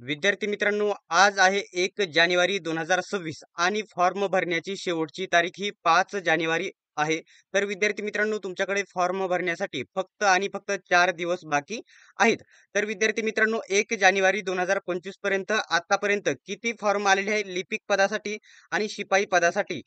विद्यार्थी मित्रांनो आज आहे एक जानेवारी दोन हजार सव्वीस आणि फॉर्म भरण्याची शेवटची तारीख ही पाच जानेवारी आहे. तर विद्यार्थी मित्रांनो तुमच्याकडे फॉर्म भरण्यासाठी फक्त आणि फक्त चार दिवस बाकी आहेत. तर विद्यार्थी मित्रांनो एक जानेवारी दोन हजार पंचवीसपर्यंत आतापर्यंत किती फॉर्म आलेले आहे लिपिक पदासाठी आणि शिपाई पदासाठी?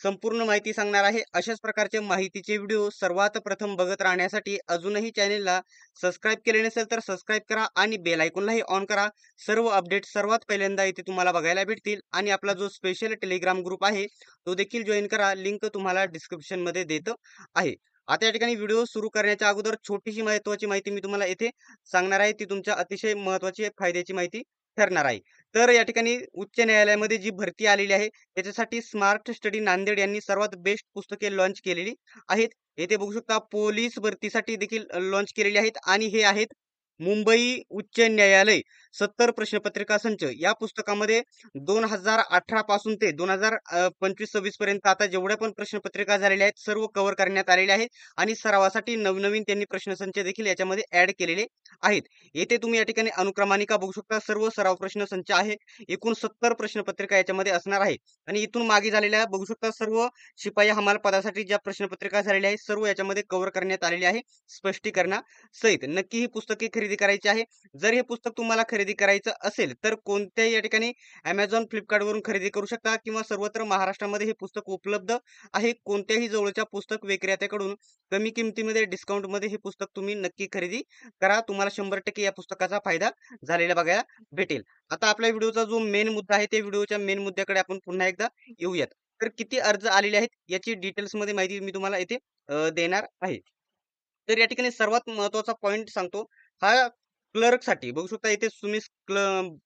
संपूर्ण माहिती सांगणार आहे. अशाच प्रकारचे माहितीचे व्हिडिओ सर्वात प्रथम बघत राहण्यासाठी अजूनही चॅनेलला सबस्क्राईब केले नसेल तर सबस्क्राईब करा आणि बेल आयकॉनलाही ऑन करा. सर्व अपडेट सर्वात पहिल्यांदा इथे तुम्हाला बघायला भेटतील आणि आपला जो स्पेशल टेलिग्राम ग्रुप आहे तो देखील जॉईन करा. लिंक तुम्हाला डिस्क्रिप्शनमध्ये देत आहे. आता या ठिकाणी व्हिडिओ सुरू करण्याच्या अगोदर छोटीशी महत्वाची माहिती मी तुम्हाला येथे सांगणार आहे. ती तुमच्या अतिशय महत्वाची फायद्याची माहिती ठरणार आहे. तर या ठिकाणी उच्च न्यायालयामध्ये जी भरती आलेली आहे त्याच्यासाठी स्मार्ट स्टडी नांदेड यांनी सर्वात बेस्ट पुस्तके लॉन्च केलेली आहेत. येथे बघू शकता पोलीस भरतीसाठी देखील लॉन्च केलेली आहेत. आणि हे आहेत मुंबई उच्च न्यायालय. सत्तर प्रश्नपत्रिका संच. या पुस्तकामध्ये दोन हजार अठरा पासून ते दोन हजार पंचवीस सव्वीस पर्यंत आता जेवढ्या पण प्रश्नपत्रिका झालेल्या आहेत सर्व कव्हर करण्यात आलेले आहेत आणि सरावासाठी नवनवीन त्यांनी प्रश्नसंच देखील याच्यामध्ये ऍड केलेले आहेत. येथे तुम्ही या ठिकाणी अनुक्रमानिका बघू शकता. सर्व सराव प्रश्न संच आहे. एकूण सत्तर प्रश्नपत्रिका याच्यामध्ये असणार आहे. आणि इथून मागे झालेल्या बघू शकता सर्व शिपाई हमाल पदासाठी ज्या प्रश्नपत्रिका झालेल्या आहेत सर्व याच्यामध्ये कव्हर करण्यात आलेले आहे. स्पष्टीकरणा सहित नक्की ही पुस्तके खरेदी करायची आहे. जर हे पुस्तक तुम्हाला खरेदी करायचं असेल तर कोणत्याही या ठिकाणी अमेझॉन फ्लिपकार्ट वरून खरेदी करू शकता किंवा सर्वत्र महाराष्ट्रामध्ये हे पुस्तक उपलब्ध आहे. कोणत्याही जवळच्या पुस्तक विक्रेत्याकडून कमी किमतीमध्ये डिस्काउंटमध्ये हे पुस्तक तुम्ही नक्की खरेदी करा. तुम्हाला शंभर टक्के या पुस्तकाचा फायदा झालेला बघायला भेटेल. आता आपल्या व्हिडिओचा जो मेन मुद्दा आहे त्या व्हिडिओच्या मेन मुद्द्याकडे आपण पुन्हा एकदा येऊयात. तर किती अर्ज आलेले आहेत याची डिटेल्समध्ये माहिती मी तुम्हाला येथे देणार आहे. तर या ठिकाणी सर्वात महत्त्वाचा पॉईंट सांगतो हा क्लर्कसाठी बघू शकता इथे तुम्ही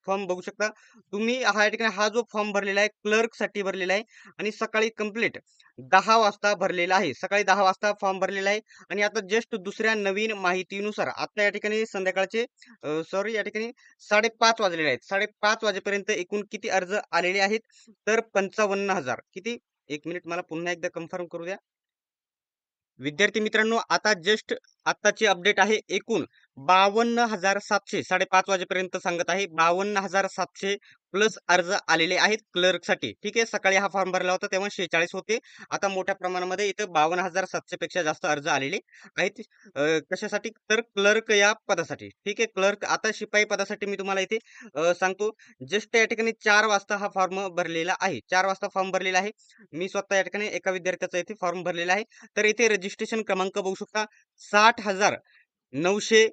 फॉर्म बघू शकता. तुम्ही हा या ठिकाणी हा जो फॉर्म भरलेला आहे क्लर्कसाठी भरलेला आहे आणि सकाळी कंप्लीट दहा वाजता भरलेला आहे. सकाळी दहा वाजता फॉर्म भरलेला आहे आणि आता जस्ट दुसऱ्या नवीन माहितीनुसार आता या ठिकाणी संध्याकाळचे सॉरी या ठिकाणी साडेपाच वाजलेले आहेत. साडेपाच वाजेपर्यंत एकूण किती अर्ज आलेले आहेत? तर पंचावन्न हजार. किती? एक मिनिट मला पुन्हा एकदा कन्फर्म करू द्या. विद्यार्थी मित्रांनो आता जस्ट आत्ताची अपडेट आहे एकूण बावन्न हजार सातशे साडेपाच वाजेपर्यंत सांगत आहे. बावन्न हजार सातशे प्लस अर्ज आलेले आहेत क्लर्कसाठी ठीक आहे? सकाळी हा फॉर्म भरला होता तेव्हा शेहेचाळीस होते. आता मोठ्या प्रमाणामध्ये इथं बावन्न हजार सातशे पेक्षा जास्त अर्ज आलेले आहेत. कशासाठी? तर क्लर्क या पदासाठी. ठीक आहे? क्लर्क आता शिपाई पदासाठी मी तुम्हाला इथे सांगतो. जस्ट या ठिकाणी चार वाजता हा फॉर्म भरलेला आहे. चार वाजता फॉर्म भरलेला आहे. मी स्वतः या ठिकाणी एका विद्यार्थ्याचा इथे फॉर्म भरलेला आहे. तर इथे रजिस्ट्रेशन क्रमांक बघू शकता. साठ हजार नऊशे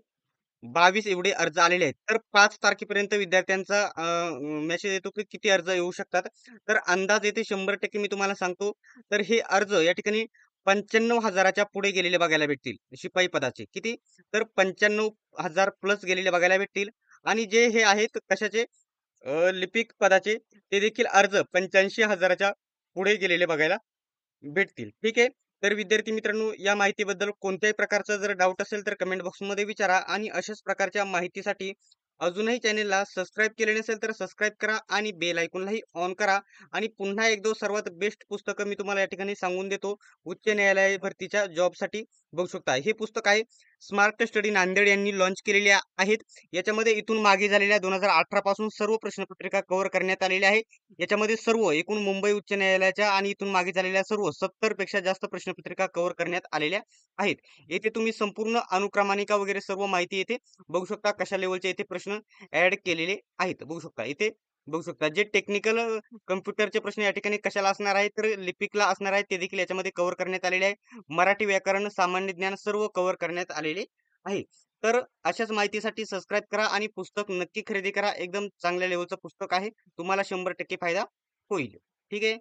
बावीस एवढे अर्ज आलेले आहेत. तर पाच तारखेपर्यंत विद्यार्थ्यांचा मेसेज येतो की किती अर्ज येऊ शकतात. तर अंदाज येथे शंभर टक्के मी तुम्हाला सांगतो. तर हे अर्ज या ठिकाणी पंच्याण्णव हजाराच्या पुढे गेलेले बघायला भेटतील. शिपाई पदाचे. किती? तर पंच्याण्णव हजार प्लस गेलेले बघायला भेटतील. आणि जे हे आहेत कशाचे? लिपिक पदाचे. ते देखील अर्ज पंच्याऐंशी हजाराच्या पुढे गेलेले बघायला भेटतील. ठीक आहे? तर विद्यार्थी मित्रांनो या माहितीबद्दल कोणत्याही प्रकारचा जर डाऊट असेल तर कमेंट बॉक्समध्ये विचारा आणि अशाच प्रकारच्या माहितीसाठी अजूनही चॅनेलला सबस्क्राईब केले नसेल तर सबस्क्राईब करा आणि बेल ऐकूनलाही ऑन करा. आणि पुन्हा एकदा सर्वात बेस्ट पुस्तकं मी तुम्हाला या ठिकाणी सांगून देतो. उच्च न्यायालय भरतीच्या जॉबसाठी बघू शकता हे पुस्तक आहे स्मार्ट स्टडी नांदेड यांनी लॉन्च केलेल्या आहेत. याच्यामध्ये इथून मागे झालेल्या दोन हजार अठरा पासून सर्व प्रश्नपत्रिका कव्हर करण्यात आलेल्या आहे याच्यामध्ये सर्व एकूण मुंबई उच्च न्यायालयाच्या आणि इथून मागे झालेल्या सर्व सत्तरपेक्षा जास्त प्रश्नपत्रिका कव्हर करण्यात आलेल्या आहेत. येथे तुम्ही संपूर्ण अनुक्रमानिका वगैरे सर्व माहिती येथे बघू शकता कशा लेवलचे येथे प्रश्न ऍड केलेले आहेत. बघू शकता इथे बघू शकता. जे टेक्निकल कम्प्युटरचे प्रश्न या ठिकाणी कशाला असणार आहे तर लिपिकला असणार आहे ते देखील याच्यामध्ये कव्हर करण्यात आलेले आहे. मराठी व्याकरण सामान्य ज्ञान सर्व कव्हर करण्यात आलेले आहे. तर अशाच माहितीसाठी सबस्क्राईब करा आणि पुस्तक नक्की खरेदी करा. एकदम चांगल्या लेवलचं पुस्तक आहे. तुम्हाला शंभर टक्के फायदा होईल. ठीक आहे?